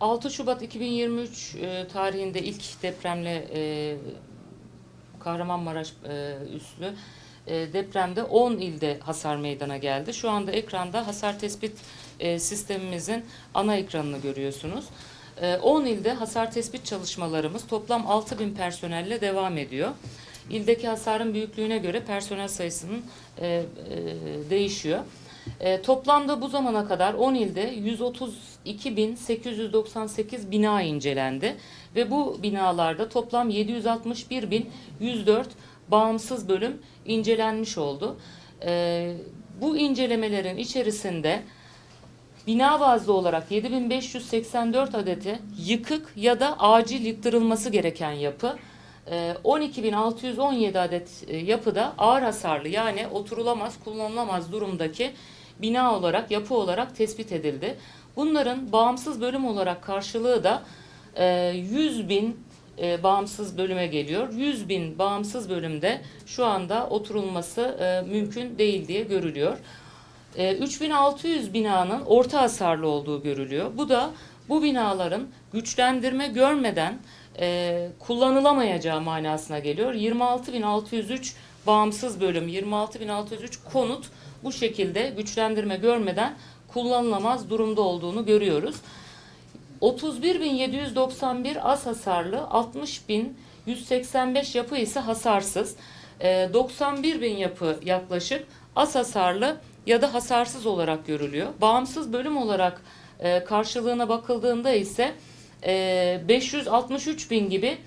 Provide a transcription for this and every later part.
6 Şubat 2023 e, tarihinde ilk depremle e, Kahramanmaraş e, üslü e, depremde 10 ilde hasar meydana geldi. Şu anda ekranda hasar tespit e, sistemimizin ana ekranını görüyorsunuz. E, 10 ilde hasar tespit çalışmalarımız toplam 6000 personelle devam ediyor. İldeki hasarın büyüklüğüne göre personel sayısının e, e, değişiyor. E, toplamda bu zamana kadar 10 ilde 132.898 bina incelendi ve bu binalarda toplam 761.104 bağımsız bölüm incelenmiş oldu. E, bu incelemelerin içerisinde bina bazlı olarak 7584 adeti yıkık ya da acil yıktırılması gereken yapı, 12617 adet e, yapıda ağır hasarlı yani oturulamaz, kullanılamaz durumdaki bina olarak, yapı olarak tespit edildi. Bunların bağımsız bölüm olarak karşılığı da e, 100 bin e, bağımsız bölüme geliyor. 100 bin bağımsız bölümde şu anda oturulması e, mümkün değil diye görülüyor. E, 3600 binanın orta hasarlı olduğu görülüyor. Bu da bu binaların güçlendirme görmeden e, kullanılamayacağı manasına geliyor. 26603 bağımsız bölüm, 26603 konut bu şekilde güçlendirme görmeden kullanılamaz durumda olduğunu görüyoruz. 31.791 az hasarlı, 60.185 yapı ise hasarsız. Ee, 91.000 yapı yaklaşık az hasarlı ya da hasarsız olarak görülüyor. Bağımsız bölüm olarak e, karşılığına bakıldığında ise e, 563 bin gibi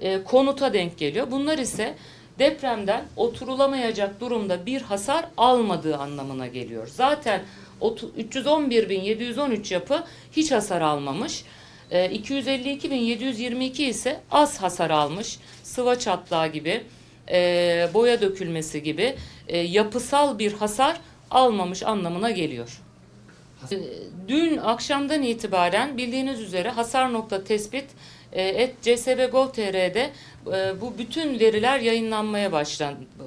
e, konuta denk geliyor. Bunlar ise depremden oturulamayacak durumda bir hasar almadığı anlamına geliyor. Zaten otu- 311.713 yapı hiç hasar almamış. E, 252.722 ise az hasar almış. Sıva çatlağı gibi, e, boya dökülmesi gibi e, yapısal bir hasar almamış anlamına geliyor. E, Dün akşamdan itibaren bildiğiniz üzere hasar nokta tespit e, et csb.gov.tr'de e, bu bütün veriler yayınlanmaya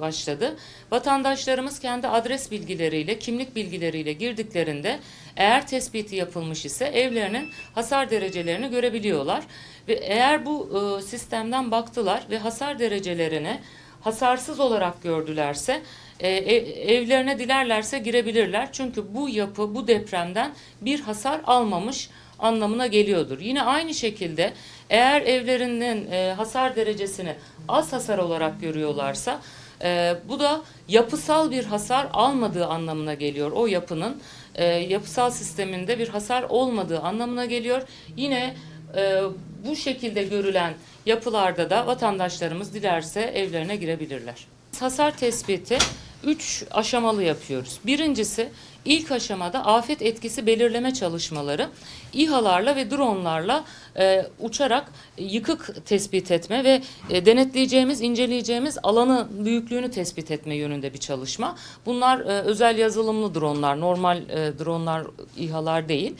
başladı. Vatandaşlarımız kendi adres bilgileriyle, kimlik bilgileriyle girdiklerinde eğer tespiti yapılmış ise evlerinin hasar derecelerini görebiliyorlar. Ve eğer bu e, sistemden baktılar ve hasar derecelerini hasarsız olarak gördülerse e, e- evlerine dilerlerse girebilirler. Çünkü bu yapı bu depremden bir hasar almamış anlamına geliyordur. Yine aynı şekilde eğer evlerinin e, hasar derecesini az hasar olarak görüyorlarsa e, bu da yapısal bir hasar almadığı anlamına geliyor. O yapının e, yapısal sisteminde bir hasar olmadığı anlamına geliyor. Yine e, bu şekilde görülen yapılarda da vatandaşlarımız dilerse evlerine girebilirler. Hasar tespiti 3 aşamalı yapıyoruz. Birincisi ilk aşamada afet etkisi belirleme çalışmaları İHA'larla ve dronlarla e, uçarak yıkık tespit etme ve e, denetleyeceğimiz, inceleyeceğimiz alanı büyüklüğünü tespit etme yönünde bir çalışma. Bunlar e, özel yazılımlı dronlar, normal e, dronlar, İHA'lar değil.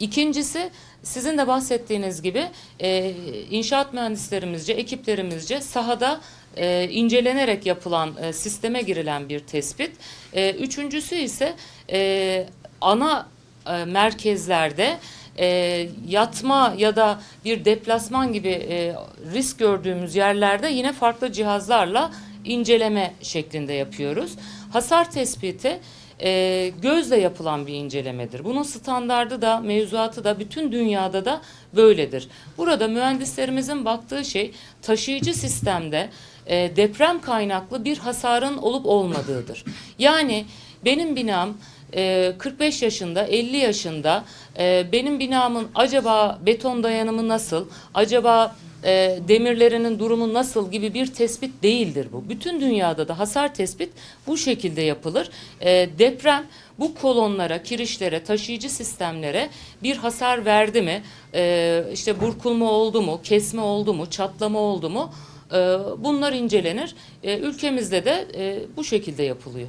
İkincisi sizin de bahsettiğiniz gibi e, inşaat mühendislerimizce, ekiplerimizce sahada e, incelenerek yapılan e, sisteme girilen bir tespit. E, üçüncüsü ise e, ana e, merkezlerde e, yatma ya da bir deplasman gibi e, risk gördüğümüz yerlerde yine farklı cihazlarla inceleme şeklinde yapıyoruz. Hasar tespiti e, gözle yapılan bir incelemedir. Bunun standardı da mevzuatı da bütün dünyada da böyledir. Burada mühendislerimizin baktığı şey taşıyıcı sistemde e, deprem kaynaklı bir hasarın olup olmadığıdır. Yani benim binam e, 45 yaşında, 50 yaşında e, benim binamın acaba beton dayanımı nasıl, acaba e, demirlerinin durumu nasıl gibi bir tespit değildir bu. Bütün dünyada da hasar tespit bu şekilde yapılır. E, deprem bu kolonlara, kirişlere, taşıyıcı sistemlere bir hasar verdi mi, e, işte burkulma oldu mu, kesme oldu mu, çatlama oldu mu e, bunlar incelenir. E, ülkemizde de e, bu şekilde yapılıyor.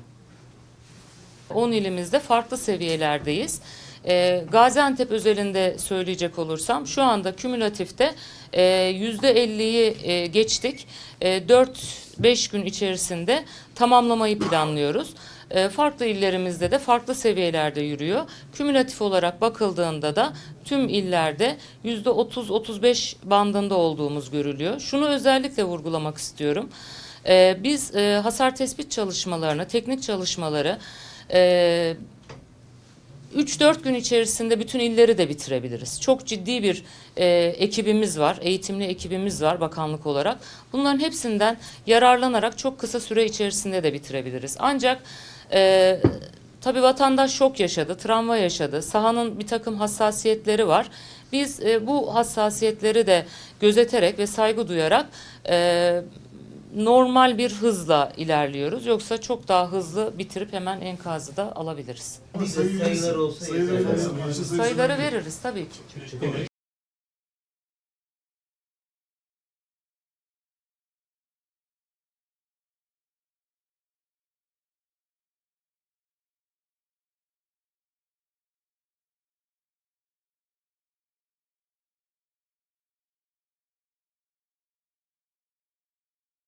10 ilimizde farklı seviyelerdeyiz. Ee, Gaziantep özelinde söyleyecek olursam şu anda kümülatifte e, %50'yi e, geçtik. E, 4-5 gün içerisinde tamamlamayı planlıyoruz. E, farklı illerimizde de farklı seviyelerde yürüyor. Kümülatif olarak bakıldığında da tüm illerde %30-35 bandında olduğumuz görülüyor. Şunu özellikle vurgulamak istiyorum. E, biz e, hasar tespit çalışmalarını, teknik çalışmaları e, 3-4 gün içerisinde bütün illeri de bitirebiliriz. Çok ciddi bir e, ekibimiz var, eğitimli ekibimiz var bakanlık olarak. Bunların hepsinden yararlanarak çok kısa süre içerisinde de bitirebiliriz. Ancak e, tabii vatandaş şok yaşadı, travma yaşadı, sahanın bir takım hassasiyetleri var. Biz e, bu hassasiyetleri de gözeterek ve saygı duyarak e, normal bir hızla ilerliyoruz. Yoksa çok daha hızlı bitirip hemen enkazı da alabiliriz. Sayılar olsa Sayıları veririz tabii ki.